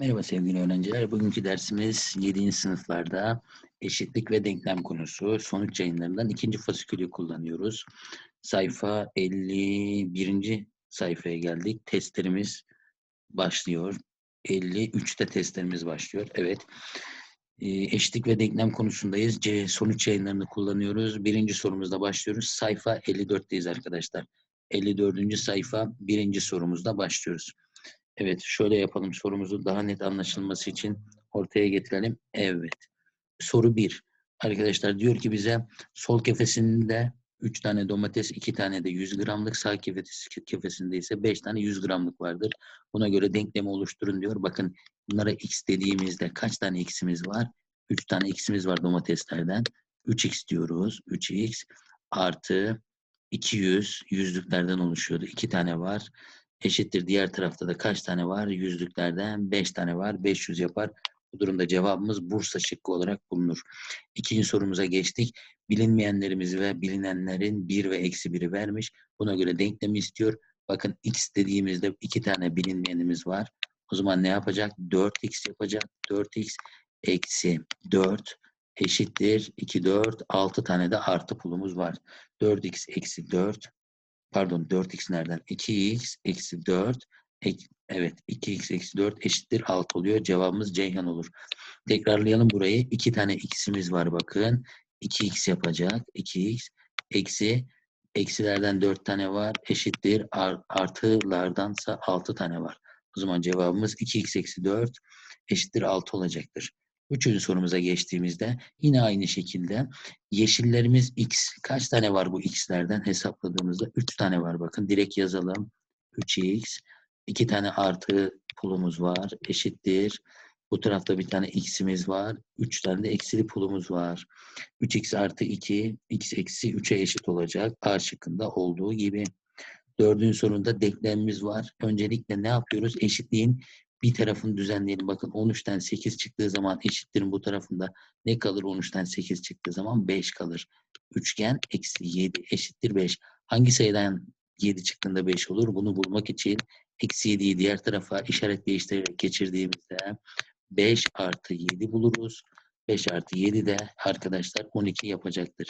Merhaba sevgili öğrenciler. Bugünkü dersimiz 7. sınıflarda eşitlik ve denklem konusu. Sonuç yayınlarından ikinci fasikülü kullanıyoruz. Sayfa 51. sayfaya geldik. Testlerimiz başlıyor. 53'te testlerimiz başlıyor. Evet. Ee, Eşitlik ve denklem konusundayız. C sonuç yayınlarını kullanıyoruz. Birinci sorumuzda başlıyoruz. Sayfa 54'teyiz arkadaşlar. 54. sayfa birinci sorumuzda başlıyoruz. Evet, şöyle yapalım sorumuzu daha net anlaşılması için ortaya getirelim. Evet. Soru 1. Arkadaşlar diyor ki bize sol kefesinde 3 tane domates, 2 tane de 100 gramlık, sağ kefes- kefesinde ise 5 tane 100 gramlık vardır. Buna göre denklemi oluşturun diyor. Bakın bunlara x dediğimizde kaç tane x'imiz var? 3 tane x'imiz var domateslerden. 3x diyoruz. 3x artı 200 yüzlüklerden oluşuyordu. 2 tane var eşittir. Diğer tarafta da kaç tane var? Yüzlüklerden 5 tane var. 500 yapar. Bu durumda cevabımız Bursa şıkkı olarak bulunur. İkinci sorumuza geçtik. Bilinmeyenlerimiz ve bilinenlerin 1 ve eksi 1'i vermiş. Buna göre denklemi istiyor. Bakın x dediğimizde iki tane bilinmeyenimiz var. O zaman ne yapacak? 4x yapacak. 4x eksi 4 eşittir. 2, 4, 6 tane de artı pulumuz var. 4x eksi 4 pardon 4x nereden? 2x eksi 4 ek, evet 2x eksi 4 eşittir 6 oluyor. Cevabımız Ceyhan olur. Tekrarlayalım burayı. 2 tane x'imiz var bakın. 2x yapacak. 2x eksi eksilerden 4 tane var. Eşittir ar, artılardansa 6 tane var. O zaman cevabımız 2x eksi 4 eşittir 6 olacaktır. Üçüncü sorumuza geçtiğimizde yine aynı şekilde yeşillerimiz x. Kaç tane var bu x'lerden hesapladığımızda? 3 tane var bakın. Direkt yazalım. 3x. 2 tane artı pulumuz var. Eşittir. Bu tarafta bir tane x'imiz var. 3 tane de eksili pulumuz var. 3x artı 2, x eksi 3'e eşit olacak. A şıkkında olduğu gibi. Dördüncü sorunda denklemimiz var. Öncelikle ne yapıyoruz? Eşitliğin bir tarafını düzenleyelim. Bakın 13'ten 8 çıktığı zaman eşittirin bu tarafında ne kalır 13'ten 8 çıktığı zaman 5 kalır. Üçgen eksi 7 eşittir 5. Hangi sayıdan 7 çıktığında 5 olur? Bunu bulmak için eksi 7'yi diğer tarafa işaret değiştirerek geçirdiğimizde 5 artı 7 buluruz. 5 artı 7 de arkadaşlar 12 yapacaktır.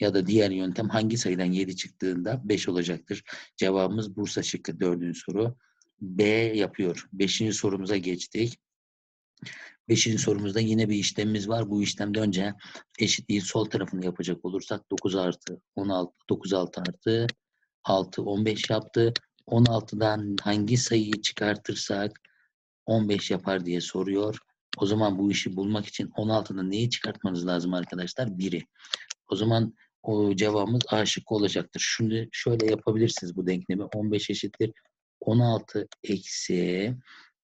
Ya da diğer yöntem hangi sayıdan 7 çıktığında 5 olacaktır. Cevabımız Bursa şıkkı dördüncü soru. B yapıyor. Beşinci sorumuza geçtik. Beşinci sorumuzda yine bir işlemimiz var. Bu işlemde önce eşitliğin sol tarafını yapacak olursak 9 artı 16, 9 6 artı 6, 15 yaptı. 16'dan hangi sayıyı çıkartırsak 15 yapar diye soruyor. O zaman bu işi bulmak için 16'dan neyi çıkartmanız lazım arkadaşlar? 1'i. O zaman o cevabımız A şıkkı olacaktır. Şimdi şöyle yapabilirsiniz bu denklemi. 15 eşittir 16 eksi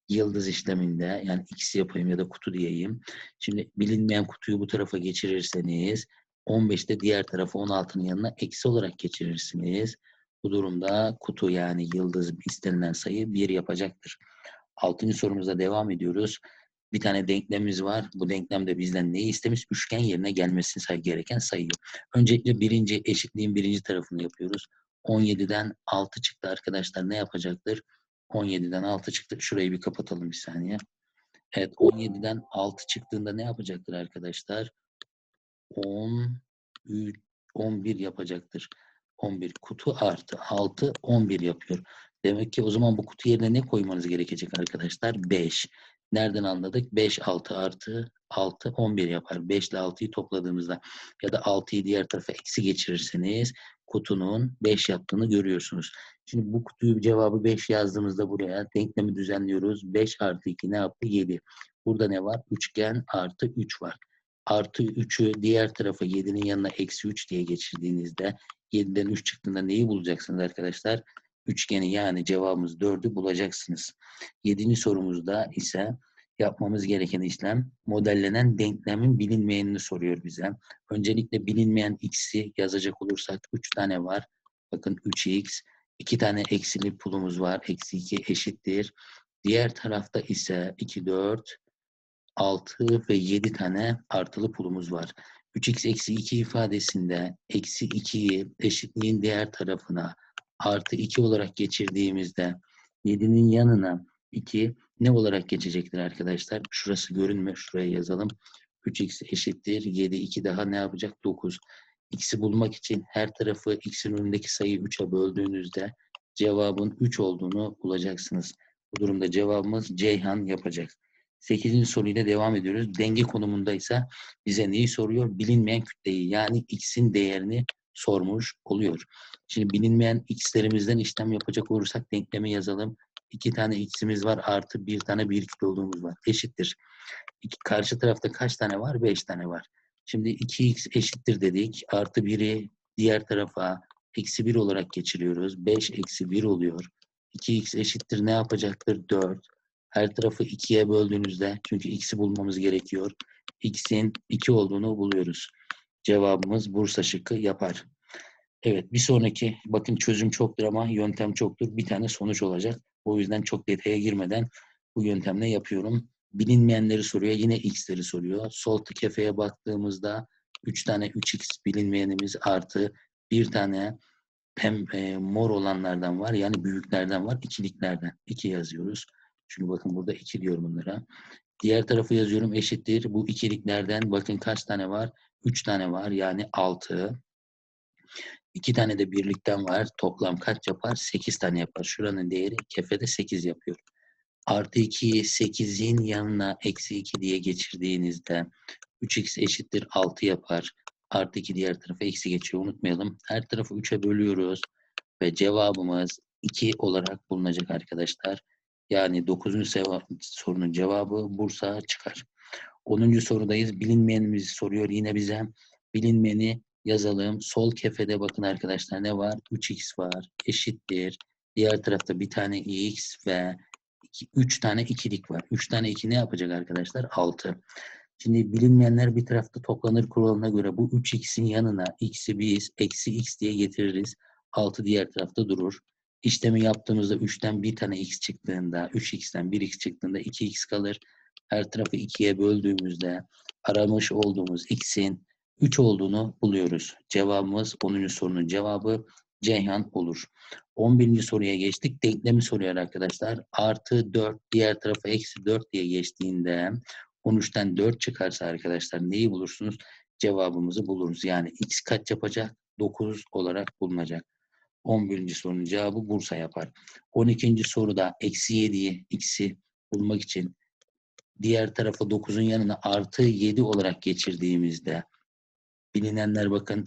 yıldız işleminde yani x yapayım ya da kutu diyeyim. Şimdi bilinmeyen kutuyu bu tarafa geçirirseniz 15'te diğer tarafa 16'nın yanına eksi olarak geçirirsiniz. Bu durumda kutu yani yıldız istenilen sayı 1 yapacaktır. Altıncı sorumuza devam ediyoruz. Bir tane denklemimiz var. Bu denklemde bizden neyi istemiş? Üçgen yerine gelmesini gereken sayı. Öncelikle birinci eşitliğin birinci tarafını yapıyoruz. 17'den 6 çıktı arkadaşlar. Ne yapacaktır? 17'den 6 çıktı. Şurayı bir kapatalım bir saniye. Evet 17'den 6 çıktığında ne yapacaktır arkadaşlar? 10 11 yapacaktır. 11 kutu artı 6 11 yapıyor. Demek ki o zaman bu kutu yerine ne koymanız gerekecek arkadaşlar? 5. Nereden anladık? 5 6 artı 6 11 yapar. 5 ile 6'yı topladığımızda ya da 6'yı diğer tarafa eksi geçirirseniz kutunun 5 yaptığını görüyorsunuz. Şimdi bu kutuyu cevabı 5 yazdığımızda buraya denklemi düzenliyoruz. 5 artı 2 ne yaptı? 7. Burada ne var? Üçgen artı 3 var. Artı 3'ü diğer tarafa 7'nin yanına eksi 3 diye geçirdiğinizde 7'den 3 çıktığında neyi bulacaksınız arkadaşlar? Üçgeni yani cevabımız 4'ü bulacaksınız. Yedinci sorumuzda ise yapmamız gereken işlem modellenen denklemin bilinmeyenini soruyor bize. Öncelikle bilinmeyen x'i yazacak olursak 3 tane var. Bakın 3x, 2 tane eksili pulumuz var. Eksi 2 eşittir. Diğer tarafta ise 2, 4, 6 ve 7 tane artılı pulumuz var. 3x eksi 2 ifadesinde eksi 2'yi eşitliğin diğer tarafına artı 2 olarak geçirdiğimizde 7'nin yanına 2 ne olarak geçecektir arkadaşlar? Şurası görünmüyor. Şuraya yazalım. 3x eşittir. 7, 2 daha ne yapacak? 9. X'i bulmak için her tarafı x'in önündeki sayıyı 3'e böldüğünüzde cevabın 3 olduğunu bulacaksınız. Bu durumda cevabımız Ceyhan yapacak. 8. soruyla devam ediyoruz. Denge konumundaysa bize neyi soruyor? Bilinmeyen kütleyi yani x'in değerini sormuş oluyor. Şimdi bilinmeyen x'lerimizden işlem yapacak olursak denklemi yazalım. 2 tane x'imiz var artı bir tane bir kütle olduğumuz var. Eşittir. İki, karşı tarafta kaç tane var? 5 tane var. Şimdi 2x eşittir dedik. Artı 1'i diğer tarafa eksi 1 olarak geçiriyoruz. 5 eksi 1 oluyor. 2x eşittir ne yapacaktır? 4. Her tarafı 2'ye böldüğünüzde çünkü x'i bulmamız gerekiyor. x'in 2 olduğunu buluyoruz. Cevabımız Bursa şıkkı yapar. Evet bir sonraki bakın çözüm çoktur ama yöntem çoktur. Bir tane sonuç olacak. O yüzden çok detaya girmeden bu yöntemle yapıyorum. Bilinmeyenleri soruyor. Yine x'leri soruyor. Sol kefeye baktığımızda 3 tane 3x bilinmeyenimiz artı bir tane pem, e, mor olanlardan var. Yani büyüklerden var. ikiliklerden. 2 yazıyoruz. Çünkü bakın burada 2 diyorum bunlara. Diğer tarafı yazıyorum eşittir. Bu ikiliklerden bakın kaç tane var? 3 tane var. Yani 6. 2 tane de birlikten var. Toplam kaç yapar? 8 tane yapar. Şuranın değeri kefede 8 yapıyor. Artı 2'yi 8'in yanına eksi 2 diye geçirdiğinizde 3x eşittir 6 yapar. Artı 2 diğer tarafa eksi geçiyor. Unutmayalım. Her tarafı 3'e bölüyoruz. Ve cevabımız 2 olarak bulunacak arkadaşlar. Yani 9. sorunun cevabı Bursa çıkar. 10. sorudayız. Bilinmeyenimizi soruyor yine bize. Bilinmeyeni yazalım. Sol kefede bakın arkadaşlar ne var? 3x var. Eşittir. Diğer tarafta bir tane x ve 3 tane ikilik var. 3 tane 2 ne yapacak arkadaşlar? 6. Şimdi bilinmeyenler bir tarafta toplanır kuralına göre bu 3x'in yanına x'i biz eksi x diye getiririz. 6 diğer tarafta durur. İşlemi yaptığımızda 3'ten bir tane x çıktığında, 3x'ten 1x çıktığında 2x kalır. Her tarafı 2'ye böldüğümüzde aramış olduğumuz x'in 3 olduğunu buluyoruz. Cevabımız 10. sorunun cevabı Ceyhan olur. 11. soruya geçtik. Denklemi soruyor arkadaşlar. Artı 4 diğer tarafa eksi 4 diye geçtiğinde 13'ten 4 çıkarsa arkadaşlar neyi bulursunuz? Cevabımızı buluruz. Yani x kaç yapacak? 9 olarak bulunacak. 11. sorunun cevabı Bursa yapar. 12. soruda eksi 7'yi x'i bulmak için diğer tarafa 9'un yanına artı 7 olarak geçirdiğimizde bilinenler bakın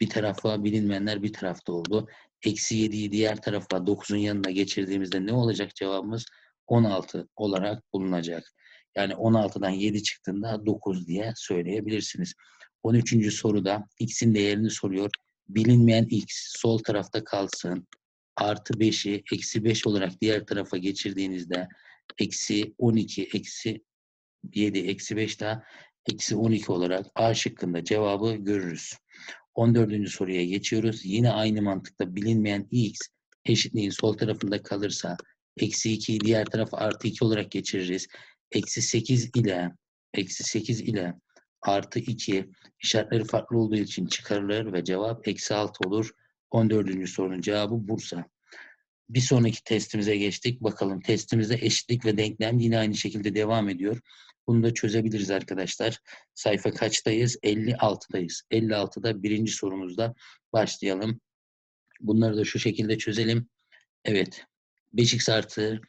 bir tarafa bilinmeyenler bir tarafta oldu. Eksi 7'yi diğer tarafa 9'un yanına geçirdiğimizde ne olacak cevabımız? 16 olarak bulunacak. Yani 16'dan 7 çıktığında 9 diye söyleyebilirsiniz. 13. soruda x'in değerini soruyor. Bilinmeyen x sol tarafta kalsın. Artı 5'i eksi 5 olarak diğer tarafa geçirdiğinizde eksi 12 eksi 7 eksi 5 daha eksi 12 olarak A şıkkında cevabı görürüz. 14. soruya geçiyoruz. Yine aynı mantıkta bilinmeyen x eşitliğin sol tarafında kalırsa eksi 2'yi diğer tarafa artı 2 olarak geçiririz. Eksi 8 ile eksi 8 ile artı 2 işaretleri farklı olduğu için çıkarılır ve cevap eksi 6 olur. 14. sorunun cevabı Bursa. Bir sonraki testimize geçtik. Bakalım testimizde eşitlik ve denklem yine aynı şekilde devam ediyor. Bunu da çözebiliriz arkadaşlar. Sayfa kaçtayız? 56'dayız. 56'da birinci sorumuzda başlayalım. Bunları da şu şekilde çözelim. Evet. 5x artı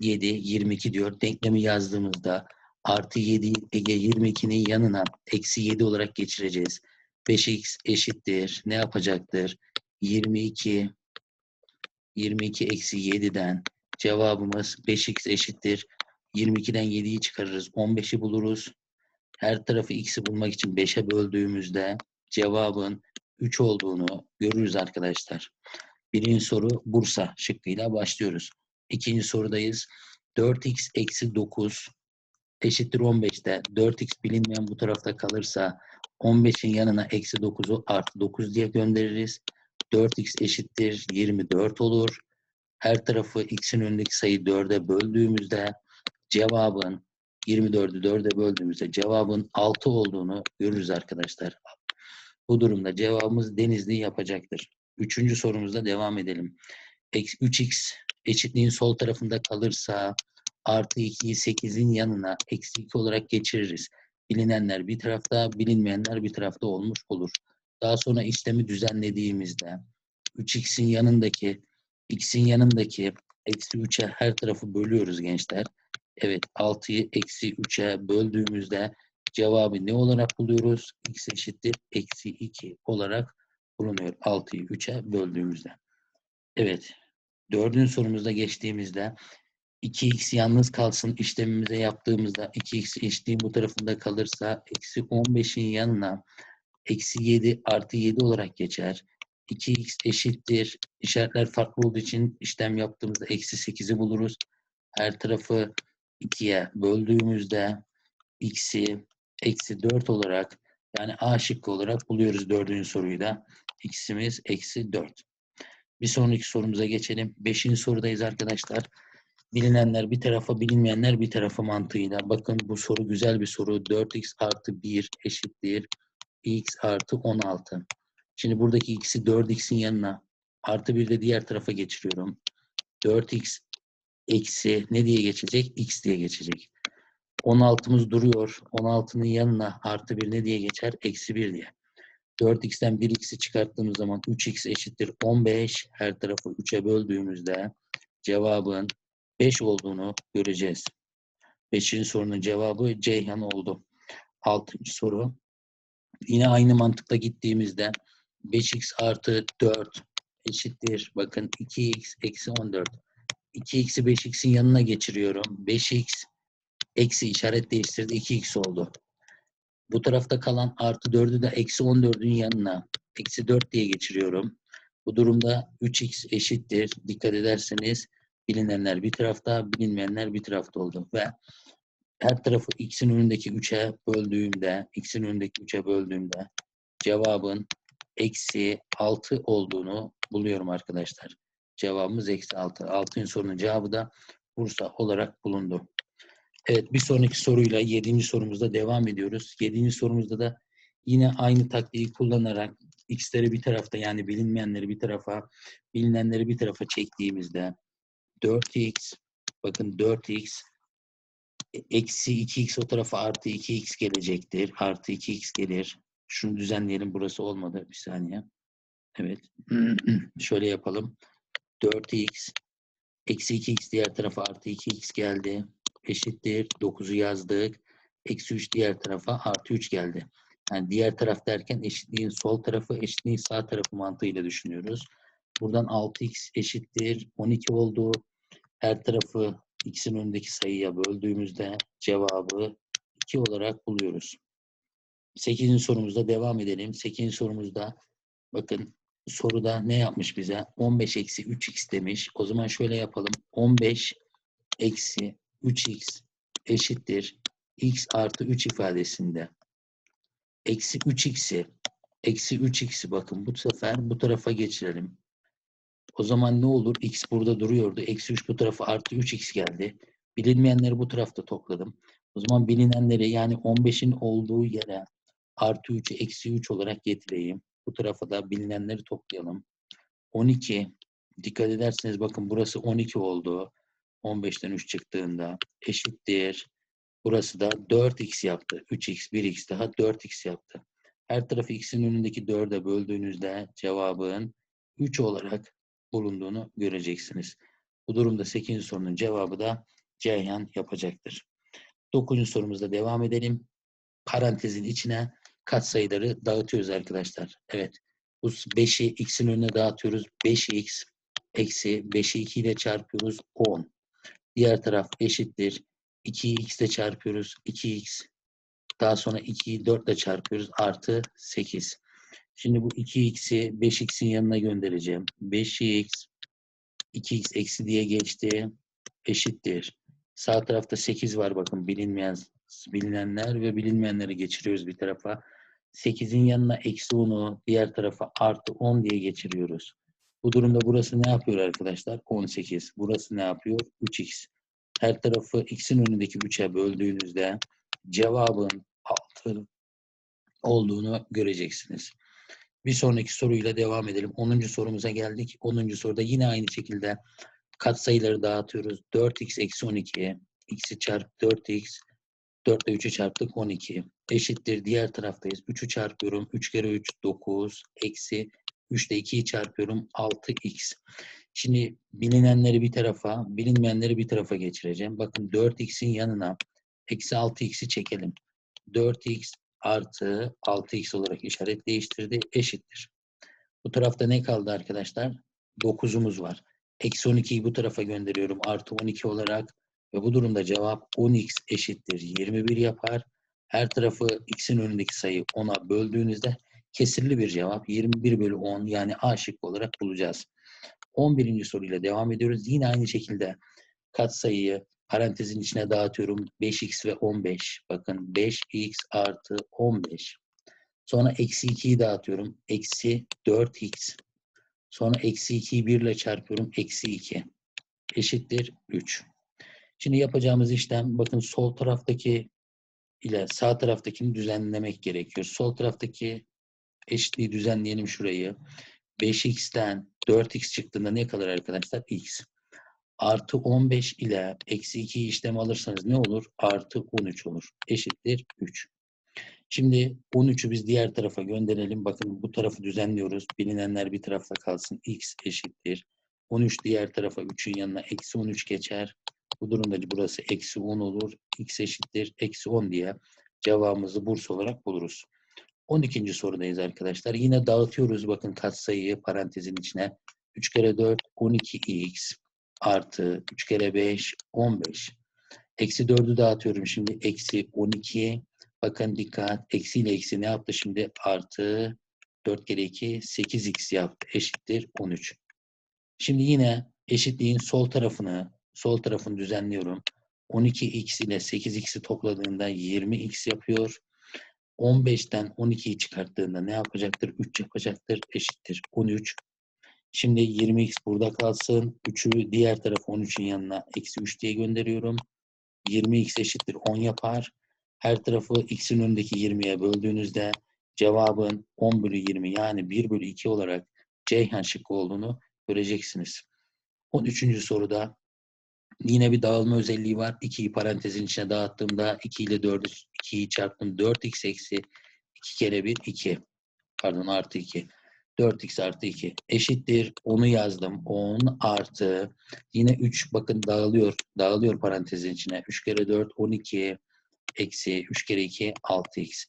7, 22 diyor. Denklemi yazdığımızda artı 7 Ege 22'nin yanına eksi 7 olarak geçireceğiz. 5x eşittir. Ne yapacaktır? 22 22 eksi 7'den cevabımız 5x eşittir. 22'den 7'yi çıkarırız. 15'i buluruz. Her tarafı x'i bulmak için 5'e böldüğümüzde cevabın 3 olduğunu görürüz arkadaşlar. Birinci soru Bursa şıkkıyla başlıyoruz. İkinci sorudayız. 4x eksi 9 eşittir 15'te 4x bilinmeyen bu tarafta kalırsa 15'in yanına eksi 9'u artı 9 diye göndeririz. 4x eşittir 24 olur. Her tarafı x'in önündeki sayıyı 4'e böldüğümüzde cevabın 24'ü 4'e böldüğümüzde cevabın 6 olduğunu görürüz arkadaşlar. Bu durumda cevabımız Denizli yapacaktır. Üçüncü sorumuzda devam edelim. 3x eşitliğin sol tarafında kalırsa Artı 2'yi 8'in yanına eksi 2 olarak geçiririz. Bilinenler bir tarafta, bilinmeyenler bir tarafta olmuş olur. Daha sonra işlemi düzenlediğimizde 3x'in yanındaki, x'in yanındaki eksi 3'e her tarafı bölüyoruz gençler. Evet 6'yı eksi 3'e böldüğümüzde cevabı ne olarak buluyoruz? x eşittir eksi 2 olarak bulunuyor. 6'yı 3'e böldüğümüzde. Evet. Dördüncü sorumuzda geçtiğimizde 2x yalnız kalsın işlemimize yaptığımızda 2x eşitliğin bu tarafında kalırsa eksi 15'in yanına eksi 7 artı 7 olarak geçer. 2x eşittir. İşaretler farklı olduğu için işlem yaptığımızda eksi 8'i buluruz. Her tarafı 2'ye böldüğümüzde x'i eksi 4 olarak yani A şıkkı olarak buluyoruz dördüncü soruyu da. x'imiz eksi 4. Bir sonraki sorumuza geçelim. Beşinci sorudayız arkadaşlar. Bilinenler bir tarafa, bilinmeyenler bir tarafa mantığıyla. Bakın bu soru güzel bir soru. 4x artı 1 eşittir x artı 16. Şimdi buradaki x'i 4x'in yanına artı 1 de diğer tarafa geçiriyorum. 4x eksi ne diye geçecek? x diye geçecek. 16'mız duruyor. 16'nın yanına artı 1 ne diye geçer? Eksi 1 diye. 4x'ten 1x'i çıkarttığımız zaman 3x eşittir 15. Her tarafı 3'e böldüğümüzde cevabın 5 olduğunu göreceğiz. 5. sorunun cevabı Ceyhan oldu. 6. soru. Yine aynı mantıkla gittiğimizde 5x artı 4 eşittir. Bakın 2x eksi 14. 2x'i 5x'in yanına geçiriyorum. 5x eksi işaret değiştirdi. 2x oldu. Bu tarafta kalan artı 4'ü de eksi 14'ün yanına eksi 4 diye geçiriyorum. Bu durumda 3x eşittir. Dikkat ederseniz bilinenler bir tarafta, bilinmeyenler bir tarafta oldu. Ve her tarafı x'in önündeki 3'e böldüğümde, x'in önündeki 3'e böldüğümde cevabın eksi 6 olduğunu buluyorum arkadaşlar. Cevabımız eksi 6. Altın sorunun cevabı da Bursa olarak bulundu. Evet bir sonraki soruyla yedinci sorumuzda devam ediyoruz. Yedinci sorumuzda da yine aynı taktiği kullanarak x'leri bir tarafta yani bilinmeyenleri bir tarafa, bilinenleri bir tarafa çektiğimizde 4x bakın 4x eksi 2x o tarafa artı 2x gelecektir. Artı 2x gelir. Şunu düzenleyelim. Burası olmadı. Bir saniye. Evet. Şöyle yapalım. 4x eksi 2x diğer tarafa artı 2x geldi. Eşittir. 9'u yazdık. Eksi 3 diğer tarafa artı 3 geldi. Yani diğer taraf derken eşitliğin sol tarafı, eşitliğin sağ tarafı mantığıyla düşünüyoruz. Buradan 6x eşittir 12 oldu. Her tarafı x'in önündeki sayıya böldüğümüzde cevabı 2 olarak buluyoruz. 8. sorumuzda devam edelim. 8. sorumuzda bakın soruda ne yapmış bize? 15 eksi 3x demiş. O zaman şöyle yapalım. 15 eksi 3x eşittir x artı 3 ifadesinde eksi 3x'i eksi 3x'i bakın bu sefer bu tarafa geçirelim. O zaman ne olur? X burada duruyordu. Eksi 3 bu tarafa artı 3x geldi. Bilinmeyenleri bu tarafta topladım. O zaman bilinenleri yani 15'in olduğu yere artı 3'ü eksi 3 olarak getireyim. Bu tarafa da bilinenleri toplayalım. 12 dikkat ederseniz bakın burası 12 oldu. 15'ten 3 çıktığında eşittir. Burası da 4x yaptı. 3x, 1x daha 4x yaptı. Her tarafı x'in önündeki 4'e böldüğünüzde cevabın 3 olarak bulunduğunu göreceksiniz. Bu durumda 8. sorunun cevabı da Ceyhan yapacaktır. 9. sorumuzda devam edelim. Parantezin içine katsayıları dağıtıyoruz arkadaşlar. Evet. Bu 5'i x'in önüne dağıtıyoruz. 5x eksi 5'i 2 ile çarpıyoruz. 10. Diğer taraf eşittir. 2'yi x ile çarpıyoruz. 2x. Daha sonra 2'yi 4 ile çarpıyoruz. Artı 8. Şimdi bu 2x'i 5x'in yanına göndereceğim. 5x 2x eksi diye geçti. Eşittir. Sağ tarafta 8 var bakın bilinmeyen bilinenler ve bilinmeyenleri geçiriyoruz bir tarafa. 8'in yanına eksi 10'u diğer tarafa artı 10 diye geçiriyoruz. Bu durumda burası ne yapıyor arkadaşlar? 18. Burası ne yapıyor? 3x. Her tarafı x'in önündeki 3'e böldüğünüzde cevabın 6 olduğunu göreceksiniz. Bir sonraki soruyla devam edelim. 10. sorumuza geldik. 10. soruda yine aynı şekilde katsayıları dağıtıyoruz. 4x eksi 12 x'i çarp 4x 4 ile 3'ü çarptık 12 eşittir diğer taraftayız 3'ü çarpıyorum 3 kere 3 9 eksi 3 ile 2'yi çarpıyorum 6x şimdi bilinenleri bir tarafa bilinmeyenleri bir tarafa geçireceğim bakın 4x'in yanına eksi 6x'i çekelim 4x artı 6x olarak işaret değiştirdi eşittir bu tarafta ne kaldı arkadaşlar 9'umuz var eksi 12'yi bu tarafa gönderiyorum artı 12 olarak ve bu durumda cevap 10x eşittir 21 yapar. Her tarafı x'in önündeki sayı 10'a böldüğünüzde kesirli bir cevap 21 bölü 10 yani A şıkkı olarak bulacağız. 11. soruyla devam ediyoruz. Yine aynı şekilde katsayıyı parantezin içine dağıtıyorum. 5x ve 15. Bakın 5x artı 15. Sonra eksi 2'yi dağıtıyorum. Eksi 4x. Sonra eksi 2'yi 1 ile çarpıyorum. Eksi 2. Eşittir 3. Şimdi yapacağımız işlem bakın sol taraftaki ile sağ taraftakini düzenlemek gerekiyor. Sol taraftaki eşitliği düzenleyelim şurayı. 5x'ten 4x çıktığında ne kalır arkadaşlar? x. Artı 15 ile eksi 2'yi işlem alırsanız ne olur? Artı 13 olur. Eşittir 3. Şimdi 13'ü biz diğer tarafa gönderelim. Bakın bu tarafı düzenliyoruz. Bilinenler bir tarafta kalsın. x eşittir. 13 diğer tarafa 3'ün yanına eksi 13 geçer. Bu durumda burası eksi 10 olur. X eşittir. Eksi 10 diye cevabımızı burs olarak buluruz. 12. sorudayız arkadaşlar. Yine dağıtıyoruz bakın katsayıyı parantezin içine. 3 kere 4 12x artı 3 kere 5 15. Eksi 4'ü dağıtıyorum şimdi. Eksi 12. Bakın dikkat. Eksi ile eksi ne yaptı şimdi? Artı 4 kere 2 8x yaptı. Eşittir 13. Şimdi yine eşitliğin sol tarafını Sol tarafını düzenliyorum. 12x ile 8x'i topladığında 20x yapıyor. 15'ten 12'yi çıkarttığında ne yapacaktır? 3 yapacaktır. Eşittir. 13. Şimdi 20x burada kalsın. 3'ü diğer taraf 13'ün yanına eksi 3 diye gönderiyorum. 20x eşittir 10 yapar. Her tarafı x'in önündeki 20'ye böldüğünüzde cevabın 10 bölü 20 yani 1 bölü 2 olarak Ceyhan şıkkı olduğunu göreceksiniz. 13. soruda Yine bir dağılma özelliği var. 2'yi parantezin içine dağıttığımda 2 ile 4'ü 2'yi çarptım. 4x eksi 2 kere 1 2. Pardon artı 2. 4x artı 2 eşittir. Onu yazdım. 10 artı yine 3 bakın dağılıyor. Dağılıyor parantezin içine. 3 kere 4 12 eksi 3 kere 2 6x.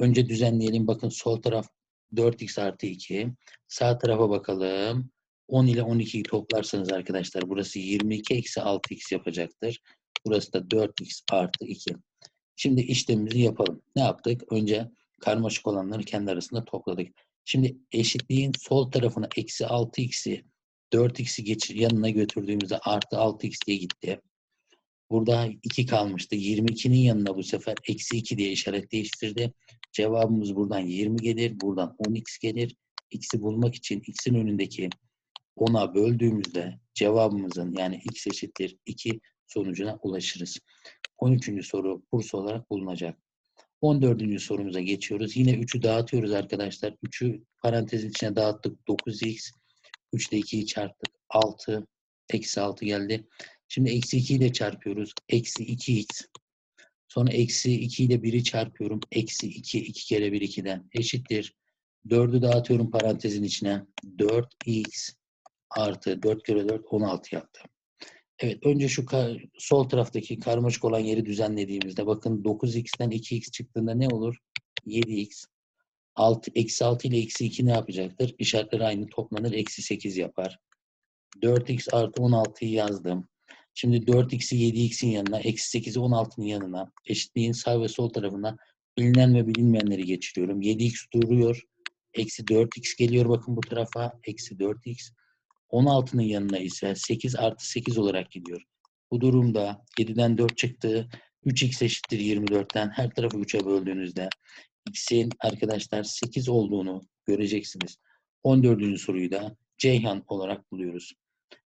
Önce düzenleyelim. Bakın sol taraf 4x artı 2. Sağ tarafa bakalım. 10 ile 12'yi toplarsanız arkadaşlar burası 22 eksi 6x yapacaktır. Burası da 4x artı 2. Şimdi işlemimizi yapalım. Ne yaptık? Önce karmaşık olanları kendi arasında topladık. Şimdi eşitliğin sol tarafına eksi 6x'i 4x'i geçir, yanına götürdüğümüzde artı 6x diye gitti. Burada 2 kalmıştı. 22'nin yanına bu sefer eksi 2 diye işaret değiştirdi. Cevabımız buradan 20 gelir. Buradan 10x gelir. X'i bulmak için x'in önündeki 10'a böldüğümüzde cevabımızın yani x eşittir 2 sonucuna ulaşırız. 13. soru Bursa olarak bulunacak. 14. sorumuza geçiyoruz. Yine 3'ü dağıtıyoruz arkadaşlar. 3'ü parantezin içine dağıttık. 9x. 3 ile 2'yi çarptık. 6. Eksi 6 geldi. Şimdi eksi 2 ile çarpıyoruz. Eksi 2x. Sonra eksi 2 ile 1'i çarpıyorum. Eksi 2. 2 kere 1 2'den eşittir. 4'ü dağıtıyorum parantezin içine. 4x artı 4 kere 4 16 yaptı. Evet önce şu sol taraftaki karmaşık olan yeri düzenlediğimizde bakın 9x'ten 2x çıktığında ne olur? 7x. 6, eksi 6 ile eksi 2 ne yapacaktır? İşaretleri aynı toplanır. Eksi 8 yapar. 4x artı 16'yı yazdım. Şimdi 4x'i 7x'in yanına, eksi 8'i 16'nın yanına, eşitliğin sağ ve sol tarafına bilinen ve bilinmeyenleri geçiriyorum. 7x duruyor. Eksi 4x geliyor bakın bu tarafa. Eksi 4x. 16'nın yanına ise 8 artı 8 olarak gidiyor. Bu durumda 7'den 4 çıktı. 3x eşittir 24'ten her tarafı 3'e böldüğünüzde x'in arkadaşlar 8 olduğunu göreceksiniz. 14. soruyu da Ceyhan olarak buluyoruz.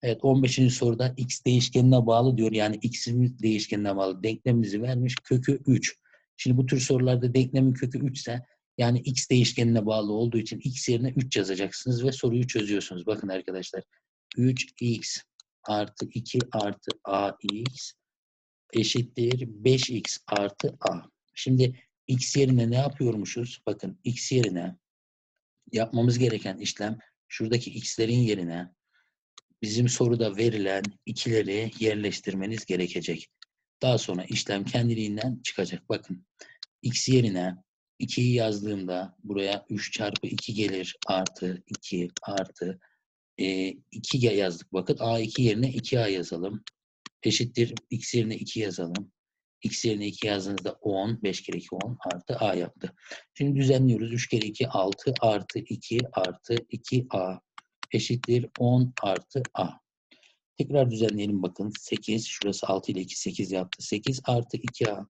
Evet 15. soruda x değişkenine bağlı diyor. Yani x'imiz değişkenine bağlı. Denklemimizi vermiş. Kökü 3. Şimdi bu tür sorularda denklemin kökü 3 ise yani x değişkenine bağlı olduğu için x yerine 3 yazacaksınız ve soruyu çözüyorsunuz. Bakın arkadaşlar 3x artı 2 artı ax eşittir 5x artı a. Şimdi x yerine ne yapıyormuşuz? Bakın x yerine yapmamız gereken işlem şuradaki x'lerin yerine bizim soruda verilen ikileri yerleştirmeniz gerekecek. Daha sonra işlem kendiliğinden çıkacak. Bakın x yerine 2'yi yazdığımda buraya 3 çarpı 2 gelir artı 2 artı e, 2 yazdık. Bakın a2 yerine 2a yazalım. Eşittir x yerine 2 yazalım. x yerine 2 yazdığınızda 10, 5 kere 2 10 artı a yaptı. Şimdi düzenliyoruz. 3 kere 2 6 artı 2 artı 2a eşittir 10 artı a. Tekrar düzenleyelim bakın. 8, şurası 6 ile 2 8 yaptı. 8 artı 2a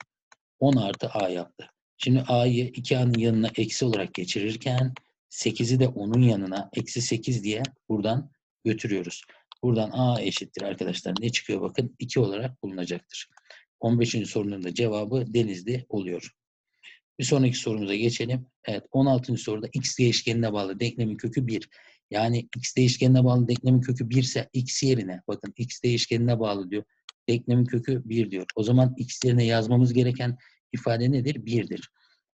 10 artı a yaptı. Şimdi a'yı 2a'nın yanına eksi olarak geçirirken 8'i de onun yanına eksi 8 diye buradan götürüyoruz. Buradan a eşittir arkadaşlar. Ne çıkıyor bakın 2 olarak bulunacaktır. 15. sorunun da cevabı denizli oluyor. Bir sonraki sorumuza geçelim. Evet 16. soruda x değişkenine bağlı denklemin kökü 1. Yani x değişkenine bağlı denklemin kökü 1 ise x yerine bakın x değişkenine bağlı diyor. Denklemin kökü 1 diyor. O zaman x yerine yazmamız gereken ifade nedir? 1'dir.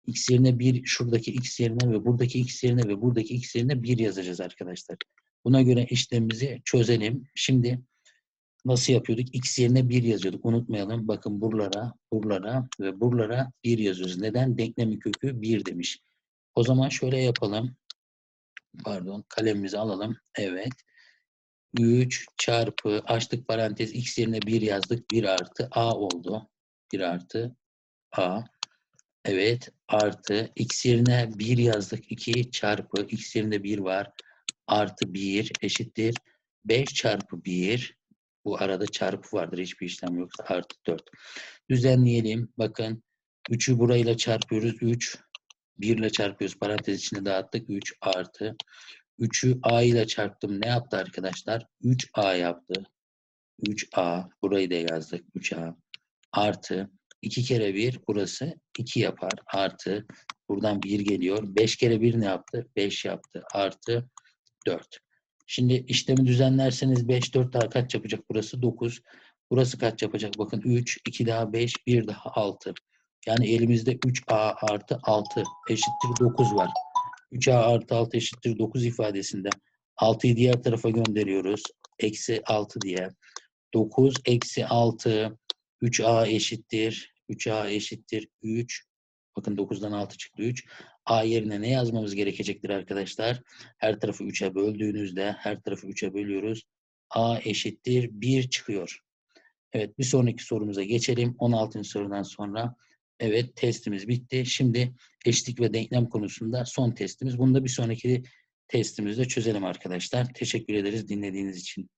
x yerine 1 şuradaki x yerine ve buradaki x yerine ve buradaki x yerine 1 yazacağız arkadaşlar. Buna göre işlemimizi çözelim. Şimdi nasıl yapıyorduk? X yerine 1 yazıyorduk. Unutmayalım. Bakın buralara, buralara ve buralara 1 yazıyoruz. Neden? Denklemin kökü 1 demiş. O zaman şöyle yapalım. Pardon. Kalemimizi alalım. Evet. 3 çarpı açtık parantez x yerine 1 yazdık. 1 artı a oldu. 1 artı a. Evet. Artı x yerine 1 yazdık. 2 çarpı x yerine 1 var. Artı 1 eşittir. 5 çarpı 1 bu arada çarpı vardır. Hiçbir işlem yoksa artı 4. Düzenleyelim. Bakın 3'ü burayla çarpıyoruz. 3. 1 ile çarpıyoruz. Parantez içine dağıttık. 3 artı. 3'ü a ile çarptım. Ne yaptı arkadaşlar? 3a yaptı. 3a. Burayı da yazdık. 3a. Artı. 2 kere 1 burası 2 yapar. Artı. Buradan 1 geliyor. 5 kere 1 ne yaptı? 5 yaptı. Artı 4. Şimdi işlemi düzenlerseniz 5, 4 daha kaç yapacak? Burası 9. Burası kaç yapacak? Bakın 3, 2 daha 5, 1 daha 6. Yani elimizde 3a artı 6 eşittir 9 var. 3a artı 6 eşittir 9 ifadesinde 6'yı diğer tarafa gönderiyoruz. Eksi 6 diye. 9 eksi 6 3a eşittir. 3a eşittir 3. Bakın 9'dan 6 çıktı 3. A yerine ne yazmamız gerekecektir arkadaşlar? Her tarafı 3'e böldüğünüzde her tarafı 3'e bölüyoruz. A eşittir 1 çıkıyor. Evet bir sonraki sorumuza geçelim. 16. sorudan sonra. Evet testimiz bitti. Şimdi eşitlik ve denklem konusunda son testimiz. Bunu da bir sonraki testimizde çözelim arkadaşlar. Teşekkür ederiz dinlediğiniz için.